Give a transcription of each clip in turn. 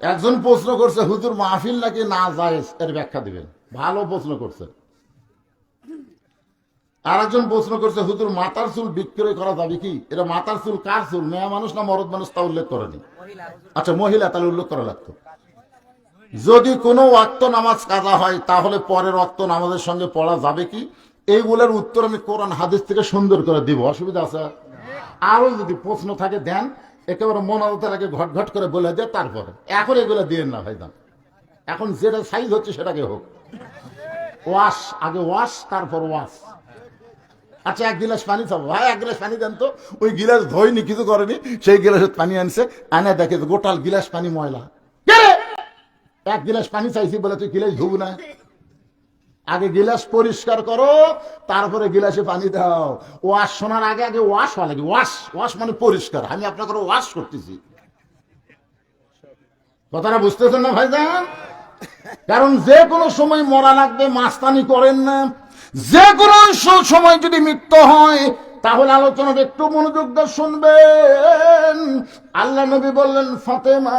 একজন প্রশ্ন করছে, হুজুর, মাহফিল নাকি না যায়? এর ব্যাখ্যা দিবেন। ভালো প্রশ্ন করছে। আর একজন প্রশ্ন করছে, হুজুর, মাতার চুল বিক্রয় করা যাবে কি? এটা মাতার চুল কার চুল? মেয়ে মানুষ না মরদ মানুষ তা উল্লেখ করেনি? আচ্ছা মহিলা, তাহলে উল্লেখ করা লাগতো। যদি কোনো ওয়াক্ত নামাজ কাজা হয়, তাহলে পরের ওয়াক্ত নামাজের সঙ্গে পড়া যাবে কি? এইগুলোর উত্তর আমি কোরআন, হাদিস থেকে সুন্দর করে দিব। অসুবিধা আছে? আরও যদি প্রশ্ন থাকে, দেন। একেবারে মনালতের আগে ঘট ঘট করে বলে দেয় তারপরে। এখন এগুলো দিয়ে না ভাইদান এখন যেটা সাইজ হচ্ছে সেটাকে হোক। ওয়াশ আগে ওয়াশ তারপর ওয়াশ আচ্ছা এক গিলাস পানি খাব ভাই, এক গিলাস পানি দেন তো। ওই গিলাস ধোয়নি, কিছু করেনি। সেই গিলাসের পানি আনছে। আনে দেখে গোটাল গিলাস পানি ময়লা। এক গিলাস পানি চাইছি বলে তুই গিলাস ধুব না। আগে গিলাস পরিষ্কার করো, তারপরে গিলাসে পানি দাও। ওয়াশ শোনার আগে আগে ওয়াশ হওয়া লাগে। ওয়াশ ওয়াশ মানে পরিষ্কার। আমি আপনাকে ওয়াশ করতেছি। কথাটা বুঝতেছেন না ভাইজান? কারণ যে কোনো সময় মরা লাগবে, মাস্তানি করেন না। যে কোনো সময় যদি মৃত্যু হয়, তাহলে আলোচনাটা একটু মনোযোগ দিয়ে শুনবেন। আল্লাহ নবী বললেন, ফাতেমা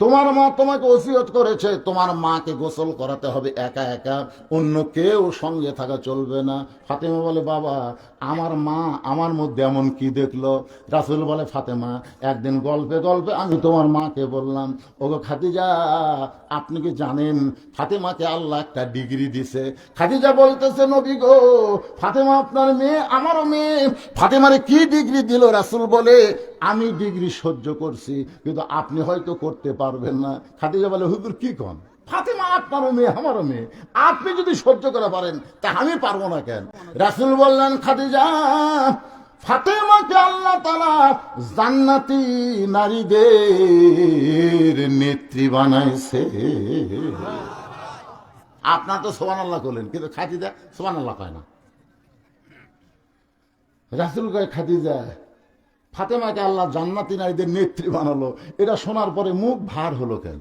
তোমার মা তোমাকে ওসিয়ত করেছে, তোমার মাকে গোসল করাতে হবে একা একা, অন্য কেউ সঙ্গে থাকা চলবে না। ফাতেমা বলে, বাবা, আমার মা আমার মধ্যে এমন কি দেখল? রাসুল বলে, ফাতেমা, একদিন গল্পে গল্পে আমি তোমার মাকে বললাম, ওগো খাদিজা, আপনি কি জানেন, ফাতেমাকে আল্লাহ একটা ডিগ্রি দিছে। খাদিজা বলতেছে, নবী গো, ফাতেমা আপনার মেয়ে, আমারও মেয়ে। ফাতেমারে কি ডিগ্রি দিল? রাসুল বলে, আমি ডিগ্রি সহ্য করছি, কিন্তু আপনি হয়তো করতে পারবেন না। খাদিজা বলে, হুজুর, কি কন? ফাতেমা আপনারও মেয়ে, আমারও মেয়ে। আপনি যদি সহ্য করে পারেন, তা আমি পারব না কেন? রাসুল বললেন, খাদিজা, ফাতেমাকে আল্লাহ তালা জান্নাতি নারীদের নেত্রী বানাইছে। আপনার তো সোমান আল্লাহ করলেন, কিন্তু খাদিজা সোমান আল্লাহ কয় না। রাসুল কয়, খাদিজা ফাতেমাকে আল্লাহ জান্নাতি নারীদের নেত্রী বানালো। এটা শোনার পরে মুখ ভার হলো কেন?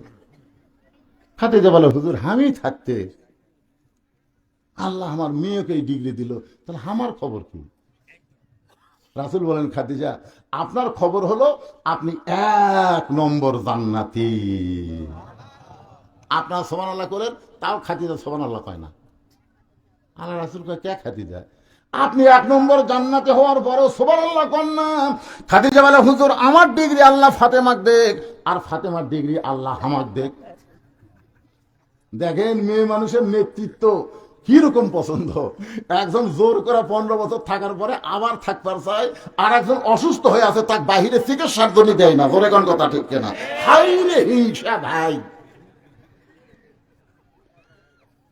খাদিজা বলে, হুজুর, আমি থাকতে আল্লাহ আমার মেয়েকে এই ডিগ্রি দিল। তাহলে আমার খবর কি? রাসুল বলেন, খাদিজা, আপনার খবর হলো আপনি এক নম্বর জান্নাতি। আপনার সমান আল্লাহ করেন, তাও খাদিজা সমান আল্লাহ পায় না। আল্লাহ রাসুল কয়, কে খাদিজা? আপনি এক নম্বর জান্নাতে হওয়ার পরেও সোবার আল্লাহ কন না। খাদিজা বলে, হুজুর, আমার ডিগ্রি আল্লাহ ফাতেমাক দেখ, আর ফাতেমার ডিগ্রি আল্লাহ আমাক দেখ। দেখেন, মেয়ে মানুষের নেতৃত্ব কি রকম পছন্দ। একজন জোর করে পনেরো বছর থাকার পরে আবার থাকবার চায়, আর একজন অসুস্থ হয়ে আছে তার বাহিরে চিকিৎসার জন্য দেয় না। জোরে কোন কথা ঠিক কেনা? হাই হিংসা ভাই।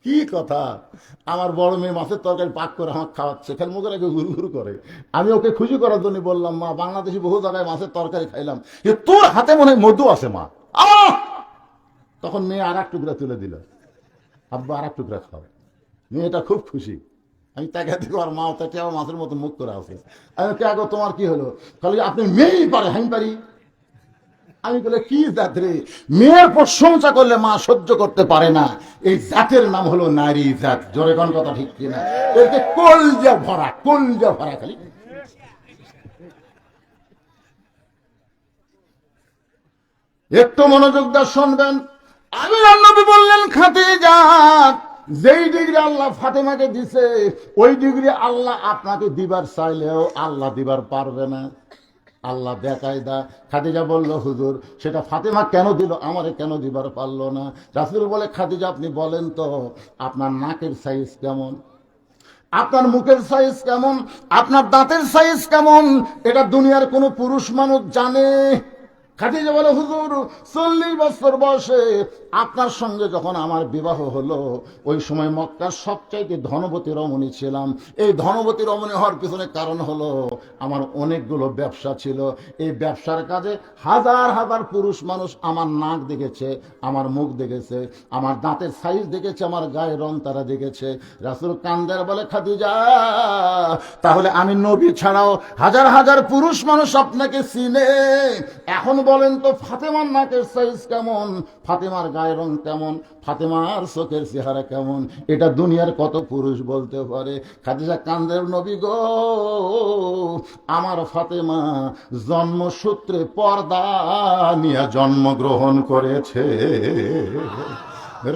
কি কথা? আমার বড় মেয়ে মাছের তরকারি পাক করে আমার খাওয়াচ্ছে, খেল মুখের আগে ঘুরু ঘুরু করে। আমি ওকে খুশি করার জন্য বললাম, মা, বাংলাদেশি বহু জায়গায় মাছের তরকারি খাইলাম। তোর হাতে মনে হয় মধু আছে, মা! তখন মেয়ে আর এক টুকরা তুলে দিল। আব্বা, আর এক টুকরা খাও। মেয়েটা খুব খুশি। আমি তাকে দেখো, আর মা, তাকে আমার মাছের মতো মুখ করে আছে। আমি কে তোমার কি হলো? খালি, আপনি মেয়েই পারে, আমি পারি। আমি বলে, কি জাত রে মেয়ের প্রশংসা করলে মা সহ্য করতে পারে না। এই জাতের নাম হলো নারী জাত। জোরে কোন কথা ঠিক কিনা? এতে কলজা ভরা কলজা ভরা খালি। একটু মনোযোগ দিয়ে শুনবেন। আমি নবী বললেন খাতে যাক যেই ডিগ্রি আল্লাহ ফাতেমাকে দিছে, ওই ডিগ্রি আল্লাহ আপনাকে দিবার চাইলেও আল্লাহ দিবার পারবে না। আল্লাহ বেকায়দা খাদিজা বলল, হুজুর, সেটা ফাতেমা কেন দিল? আমারে কেন দিবার পারল না? রাসুল বলে, খাদিজা, আপনি বলেন তো, আপনার নাকের সাইজ কেমন? আপনার মুখের সাইজ কেমন? আপনার দাঁতের সাইজ কেমন? এটা দুনিয়ার কোনো পুরুষ মানুষ জানে। খাদিজা বলে, হুজুর, চল্লিশ বছর বয়সে আপনার সঙ্গে যখন আমার বিবাহ হলো, ওই সময় মক্কার সবচাইতে ধনবতী রমণী ছিলাম। এই ধনবতী রমণী হওয়ার পিছনে কারণ হলো, আমার অনেকগুলো ব্যবসা ছিল। এই ব্যবসার কাজে হাজার হাজার পুরুষ মানুষ আমার নাক দেখেছে, আমার মুখ দেখেছে, আমার দাঁতের সাইজ দেখেছে, আমার গায়ের রং তারা দেখেছে। রাসুল কান্দের বলে, খাদিজা, তাহলে আমি নবী ছাড়াও হাজার হাজার পুরুষ মানুষ আপনাকে চিনে। এখন বলেন তো, ফাতেমার নাকের সাইজ কেমন? ফাতেমার গায়ের রং কেমন? ফাতেমার চোখের চেহারা কেমন? এটা দুনিয়ার কত পুরুষ বলতে পারে? খাদিজা কান্দের নবী গো, আমার ফাতেমা জন্মসূত্রে পর্দা নিয়ে জন্মগ্রহণ করেছে।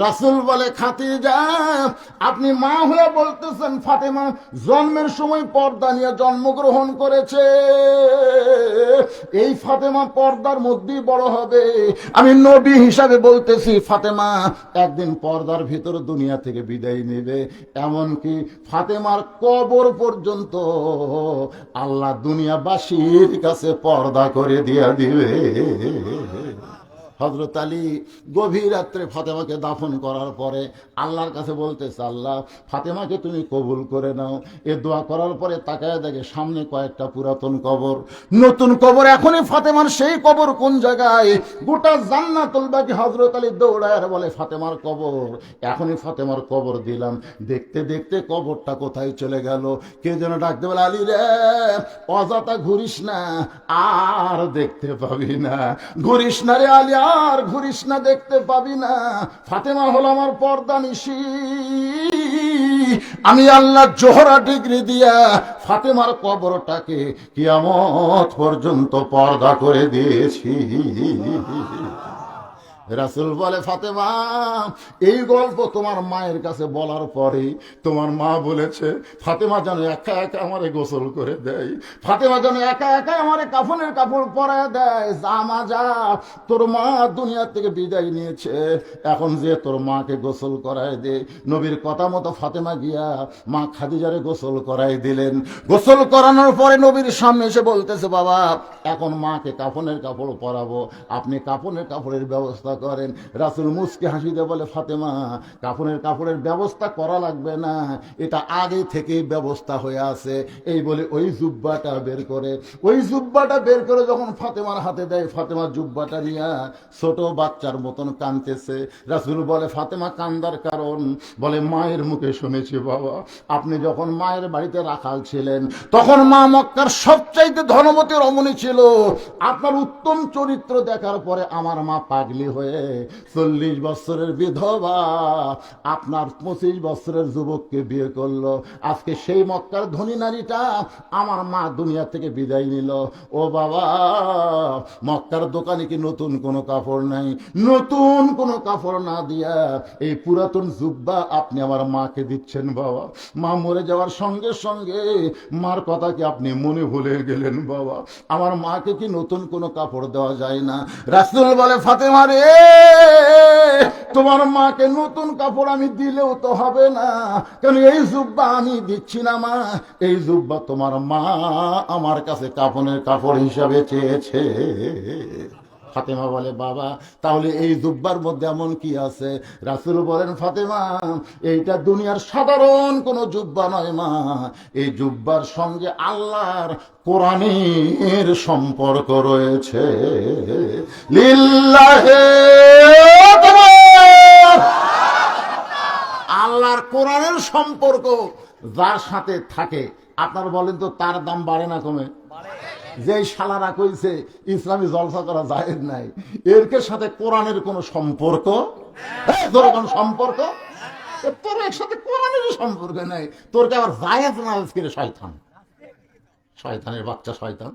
রাসুল বলে খাতিজা আপনি মা হয়ে বলতেছেন, ফাতেমা জন্মের সময় পর্দা নিয়ে জন্মগ্রহণ করেছে। এই ফাতেমা পর্দার মধ্যেই বড় হবে। আমি নবী হিসাবে বলতেছি, ফাতেমা, একদিন পর্দার ভিতর দুনিয়া থেকে বিদায় নেবে। এমনকি ফাতেমার কবর পর্যন্ত আল্লাহ দুনিয়াবাসীর কাছে পর্দা করে দিয়া দিবে। হজরত আলী গভীর রাত্রে ফাতেমাকে দাফন করার পরে আল্লাহর কাছে বলতেছে, আল্লাহ, ফাতেমাকে তুমি কবুল করে নাও। এ দোয়া করার পরে তাকায় দেখে সামনে কয়েকটা পুরাতন কবর। নতুন কবর, এখনই ফাতেমার সেই কবর কোন জায়গায়? গোটা জান্নাতুল বাকি হজরত আলী দৌড়ায় বলে, ফাতেমার কবর, এখনই ফাতেমার কবর দিলাম। দেখতে দেখতে কবরটা কোথায় চলে গেল? কে যেন ডাকতে বলে, আলী রে অজাতা ঘুরিস না, আর দেখতে পাবি না। ঘুরিস না রে আলী আর ঘুরিস না, দেখতে পাবি না। ফাতেমা হল আমার পর্দা নিশি। আমি আল্লাহ জোহরা ডিগ্রি দিয়া ফাতেমার কবরটাকে কিয়ামত পর্যন্ত পর্দা করে দিয়েছি। রাসুল বলে, ফাতেমা, এই গল্প তোমার মায়ের কাছে বলার পরে তোমার মা বলেছে, ফাতেমা যেন একা একা আমারে গোসল করে দেয়, ফাতেমা যেন একা একা আমারে কাফনের কাপড় পরায় দেয় জামা যা, তোর মা দুনিয়া থেকে বিদায় নিয়েছে, এখন যে তোর মাকে গোসল করায় দে। নবীর কথা মতো ফাতেমা গিয়া মা খাদিজারে গোসল করাই দিলেন। গোসল করানোর পরে নবীর সামনে এসে বলতেছে, বাবা, এখন মাকে কাফনের কাপড় পরাবো, আপনি কাফনের কাপড়ের ব্যবস্থা করেন। রাসুল মুসকে হাসিতে বলে, ফাতেমা, কাফনের কাপড়ের ব্যবস্থা করা লাগবে না। এটা আগে থেকেই ব্যবস্থা হয়ে আছে। এই বলে ওই জুব্বাটা বের করে। ওই জুব্বাটা বের করে যখন ফাতেমার হাতে দেয় ফাতেমা জুব্বাটা নিয়ে ছোট বাচ্চার মতন কানতেছে রাসুল বলে, ফাতেমা, কান্দার কারণ। বলে, মায়ের মুখে শুনেছি বাবা, আপনি যখন মায়ের বাড়িতে রাখাল ছিলেন, তখন মা মক্কার সবচাইতে ধনবতী রমণী ছিল। আপনার উত্তম চরিত্র দেখার পরে আমার মা পাগলি হয়ে চল্লিশ বছরের বিধবা আপনার পঁচিশ বছরের যুবককে বিয়ে করল। আজকে সেই মক্কার ধনী নারীটা আমার মা দুনিয়া থেকে বিদায় নিল। ও বাবা, মক্কার দোকানে কি নতুন কোনো কাপড় নাই? নতুন কোনো কাপড় না দিয়া এই পুরাতন জুব্বা আপনি আমার মাকে দিচ্ছেন বাবা। মা মরে যাওয়ার সঙ্গে সঙ্গে মার কথা কি আপনি মনে ভুলে গেলেন বাবা? আমার মাকে কি নতুন কোনো কাপড় দেওয়া যায় না? রাসুল বলে, ফাতেমা রে তোমার মাকে নতুন কাপড় আমি দিলেও তো হবে না। কেন এই জুব্বা আমি দিচ্ছি না, মা? এই জুব্বা তোমার মা আমার কাছে কাপড়ের কাপড় হিসাবে চেয়েছে। ফাতেমা বলে, বাবা, তাহলে এই জুব্বার মধ্যে এমন কি আছে? রাসুল বলেন, ফাতেমা, এইটা দুনিয়ার সাধারণ কোনো জুব্বা নয় মা। এই জুব্বার সঙ্গে আল্লাহর কোরআনের সম্পর্ক রয়েছে। লিল্লাহে। আল্লাহর কোরআনের সম্পর্ক যার সাথে থাকে। আপনার বলেন তো, তার দাম বাড়ে না কমে? যে শালারা কইছে, ইসলামী জলসা করা জায়েজ নাই, এরকে সাথে কোরআনের কোন সম্পর্ক? কোন সম্পর্ক? তোর এর সাথে কোরআনের সম্পর্ক নাই, তোর কে আবার জায়েজ না করে শয়তান? শয়তানের বাচ্চা শয়তান।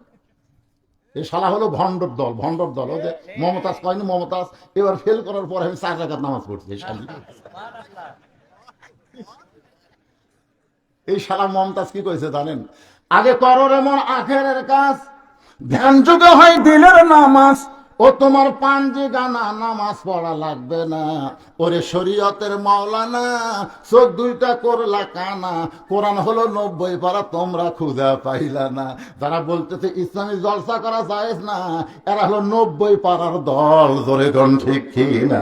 এই শালা হলো ভণ্ডর দল ভণ্ডর দল। ও যে মমতাজ কয়নি, মমতাজ, এবার ফেল করার পর আমি চার রাখাত নামাজ পড়ছি, এই শালি। এই শালা মমতাজ কি কইছে জানেন? আগে করো এমন আখেরের কাজ। ধ্যান যুগে হয় দিলের নামাজ। ও তোমার পাঞ্জি গানা নামাজ পড়া লাগবে না। ওরে শরীয়তের মাওলানা চোখ দুইটা করলা কানা। কোরআন হলো নব্বই পারা তোমরা খুদা পাইলা না। যারা বলতেছে ইসলামী জলসা করা যায় না এরা হলো নব্বই পারার দল। ধরে গণ ঠিক কিনা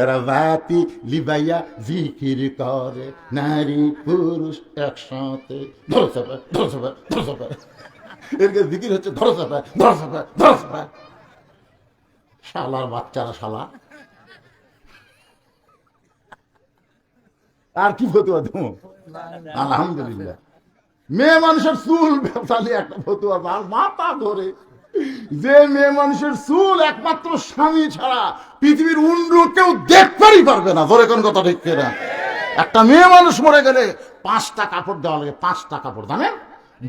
এরা বাতি লিবাইয়া জিকির করে নারী পুরুষ একসাথে ধরো চাপা ধরো চাপা ধরো চাপা এরকে জিকির হচ্ছে ধরো চাপা ধরো চাপা ধরো চাপা শালার বাচ্চারা শালা আর কি ফতুয়া দেবো আলহামদুলিল্লাহ মেয়ে মানুষের চুল চালিয়ে একটা ফতুয়া মাথা ধরে যে মেয়ে মানুষের চুল একমাত্র স্বামী ছাড়া পৃথিবীর অন্য কেউ দেখতেই পারবে না। ধরে কোন কথা ঠিক না একটা মেয়ে মানুষ মরে গেলে পাঁচটা কাপড় দেওয়া লাগে, পাঁচটা কাপড়, জানেন?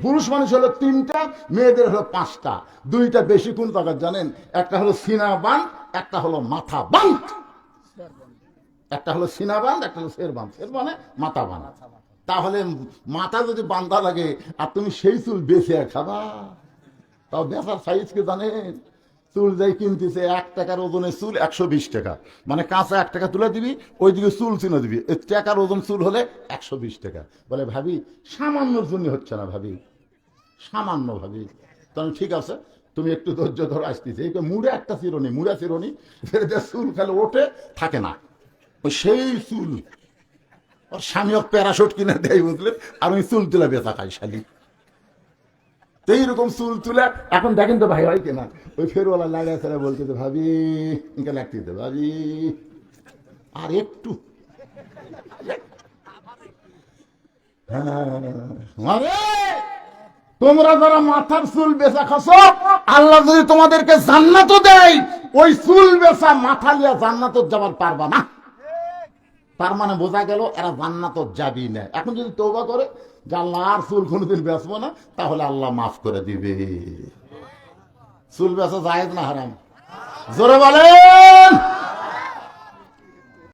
পুরুষ মানুষ হলো তিনটা, মেয়েদের হলো পাঁচটা। দুইটা বেশি কোন টাকা জানেন? একটা হলো সিনা বান একটা হলো মাথা বান একটা হলো সিনা বান একটা হলো শের বান শের মানে মাথা বান তাহলে মাথা যদি বান্ধা লাগে, আর তুমি সেই চুল বেছে খাবা। তাও বেচার সাইজ কি জানেন? চুল যাই কিনতেছে, এক টাকার ওজনের চুল একশো বিশ টাকা। মানে কাঁচা এক টাকা তুলে দিবি, ওইদিকে চুল চিনে দিবি। টাকার ওজন চুল হলে একশো বিশ টাকা। বলে, ভাবি, সামান্যর জন্য হচ্ছে না ভাবি। সামান্য ভাবি। তখন ঠিক আছে, তুমি একটু ধৈর্য ধরে আসতেছে এই মুড়ে একটা চিরনি, মুড়া চিরনি চুল খালি ওঠে, থাকে না। ওই সেই চুল। ওর স্বামী প্যারাশুট কিনে দেয়, বুঝলেন? আর ওই চুল তুলে বেচা খাই শালি। তো এইরকম চুল তুলে এখন দেখেন তো ভাই হয় কেনা ওই ফেরওয়ালা লাগা ছেড়ে বলতে তো ভাবি লাগতে ভাবি। আর একটু। হ্যাঁ, তোমরা যারা মাথার চুল বেচা খাস আল্লাহ যদি তোমাদেরকে জান্নাত দেয় ওই চুল বেচা মাথা লিয়া জান্নাত যাবার পারবা না। তার মানে বোঝা গেল এরা জান্নাত যাবি না। এখন যদি তৌবা করে যে আল্লাহ আর চুল কোনোদিন বেচবো না, তাহলে আল্লাহ মাফ করে দিবে। চুল বেচা জায়েজ না হারাম? জোরে বলেন!